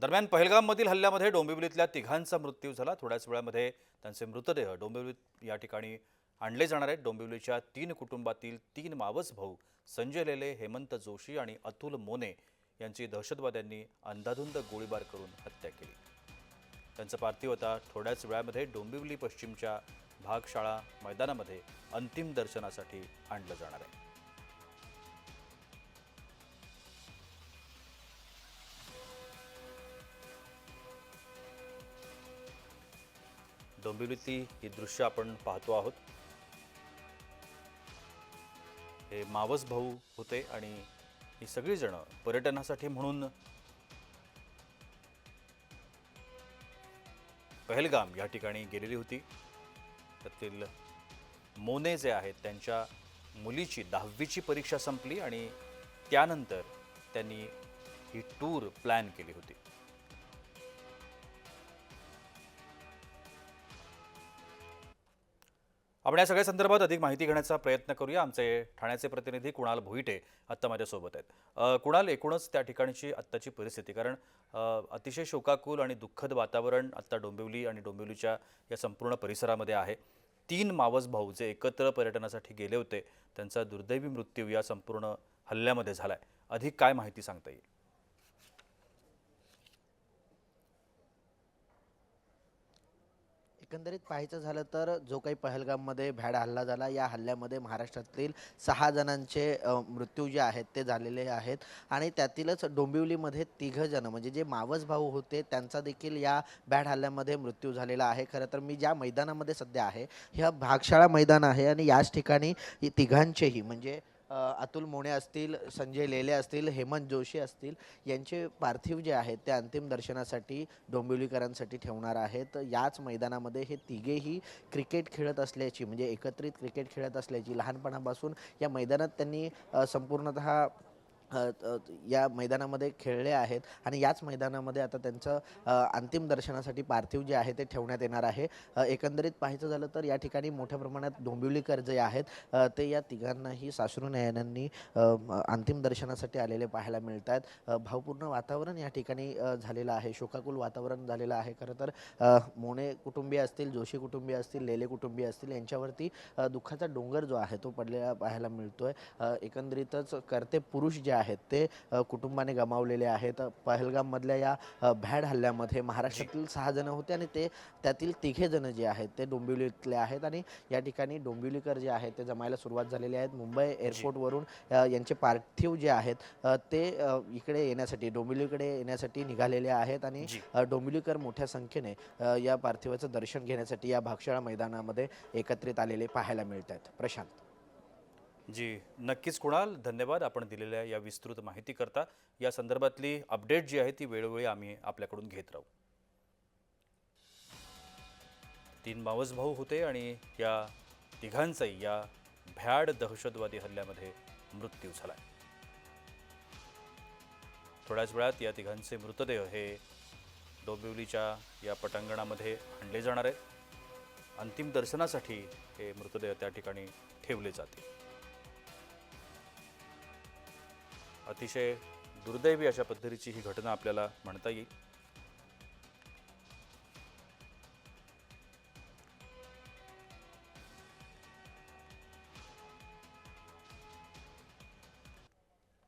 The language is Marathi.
दरम्यान पहलगाममधील हल्ल्यामध्ये डोंबिवलीतल्या तिघांचा मृत्यू झाला. थोड्याच वेळामध्ये त्यांचे मृतदेह डोंबिवलीत या ठिकाणी आणले जाणार आहेत. डोंबिवलीच्या तीन कुटुंबातील तीन मावस भाऊ संजय लेले हेमंत जोशी आणि अतुल मोने यांची दहशतवाद्यांनी अंधाधुंद गोळीबार करून हत्या केली. त्यांचं पार्थिव आता थोड्याच वेळामध्ये डोंबिवली पश्चिमच्या भागशाळा मैदानामध्ये अंतिम दर्शनासाठी आणलं जाणार आहे. डोंबिवलीतली ही दृश्य आपण पाहतो आहोत. हे मावस भाऊ होते आणि ही सगळीजणं पर्यटनासाठी म्हणून पहलगाम या ठिकाणी गेलेली होती. त्यातील मोने जे आहेत त्यांच्या मुलीची दहावीची परीक्षा संपली आणि त्यानंतर त्यांनी ही टूर प्लॅन केली होती. आपण या सगळ्या संदर्भात अधिक माहिती घेण्याचा प्रयत्न करूया. आमचे ठाण्याचे प्रतिनिधी कुणाल भोईटे आत्ता माझ्यासोबत आहेत. कुणाल एकूणच त्या ठिकाणची आत्ताची परिस्थिती कारण अतिशय शोकाकुल आणि दुःखद वातावरण आत्ता डोंबिवली आणि डोंबिवलीच्या या संपूर्ण परिसरामध्ये आहे. तीन मावस भाऊ जे एकत्र पर्यटनासाठी गेले होते त्यांचा दुर्दैवी मृत्यू या संपूर्ण हल्ल्यामध्ये झाला आहे अधिक काय माहिती सांगता येईल? एकंदरीत पाहायचं झालं तर जो काही पहलगाममध्ये भॅड हल्ला झाला या हल्ल्यामध्ये महाराष्ट्रातील सहा जणांचे मृत्यू जे आहेत ते झालेले आहेत. आणि त्यातीलच डोंबिवलीमध्ये तिघं जण म्हणजे जे मावस भाऊ होते त्यांचा देखील या भॅड हल्ल्यामध्ये मृत्यू झालेला आहे. खरं तर मी ज्या मैदानामध्ये सध्या आहे ह्या भागशाळा मैदान आहे आणि याच ठिकाणी तिघांचेही म्हणजे अतुल मोणे असतील संजय लेले असतील हेमंत जोशी असतील यांचे पार्थिव जे आहेत ते अंतिम दर्शनासाठी डोंबिवलीकरांसाठी ठेवणार आहेत. याच मैदानामध्ये हे तिघेही क्रिकेट खेळत असल्याची म्हणजे एकत्रित क्रिकेट खेळत असल्याची लहानपणापासून या मैदानात त्यांनी संपूर्णतः या मैदानामध्ये खेळले आहेत आणि याच मैदानामध्ये आता त्यांचं अंतिम दर्शनासाठी पार्थिव जे आहे ते ठेवण्यात येणार आहे. एकंदरीत पाहायचं झालं तर या ठिकाणी मोठ्या प्रमाणात डोंबिवलीकर जे आहेत ते या तिघांनाही सासरू नयनांनी अंतिम दर्शनासाठी आलेले पाहायला मिळत आहेत भावपूर्ण वातावरण या ठिकाणी झालेलं आहे शोकाकुल वातावरण झालेलं आहे. खरं तर मोणे मोने कुटुंबीय असतील जोशी कुटुंबीय असतील लेले कुटुंबीय असतील यांच्यावरती दुःखाचा डोंगर जो आहे तो पडलेला पाहायला मिळतोय. एकंदरीतच करते पुरुष जे आहेत. ते कुटुंबाने गमावलेले आहेत. पहलगाममधल्या या भॅड हल्ल्यामध्ये महाराष्ट्रातील सहा जण होते आणि ते त्यातील तिघे जण जे आहेत ते डोंबिवलीतले आहेत आणि या ठिकाणी डोंबिवलीकर जे आहेत ते जमायला सुरुवात झालेली आहेत मुंबई एअरपोर्टवरून यांचे पार्थिव जे आहेत ते इकडे येण्यासाठी डोंबिवलीकडे येण्यासाठी निघालेले आहेत आणि डोंबिवलीकर मोठ्या संख्येने या पार्थिवाचं दर्शन घेण्यासाठी या भागशाळा मैदानामध्ये एकत्रित आलेले पाहायला मिळत आहेत प्रशांत. जी नक्कीच कुणाल धन्यवाद. आपण दिलेल्या या विस्तृत माहिती करता या संदर्भातली अपडेट जी आहे ती वेळोवेळी आम्ही आपल्याकडून घेत राहू. तीन मावस भाऊ होते आणि या तिघांचाही या भ्याड दहशतवादी हल्ल्यामध्ये मृत्यू झाला. थोड्याच वेळात या तिघांचे मृतदेह हे डोंबिवलीच्या या पटांगणामध्ये आणले जाणार आहेत अंतिम दर्शनासाठी हे मृतदेह त्या ठिकाणी ठेवले जातील. अतिशय दुर्दैवी अशा पद्धतीची ही घटना आपल्याला म्हणता येईल.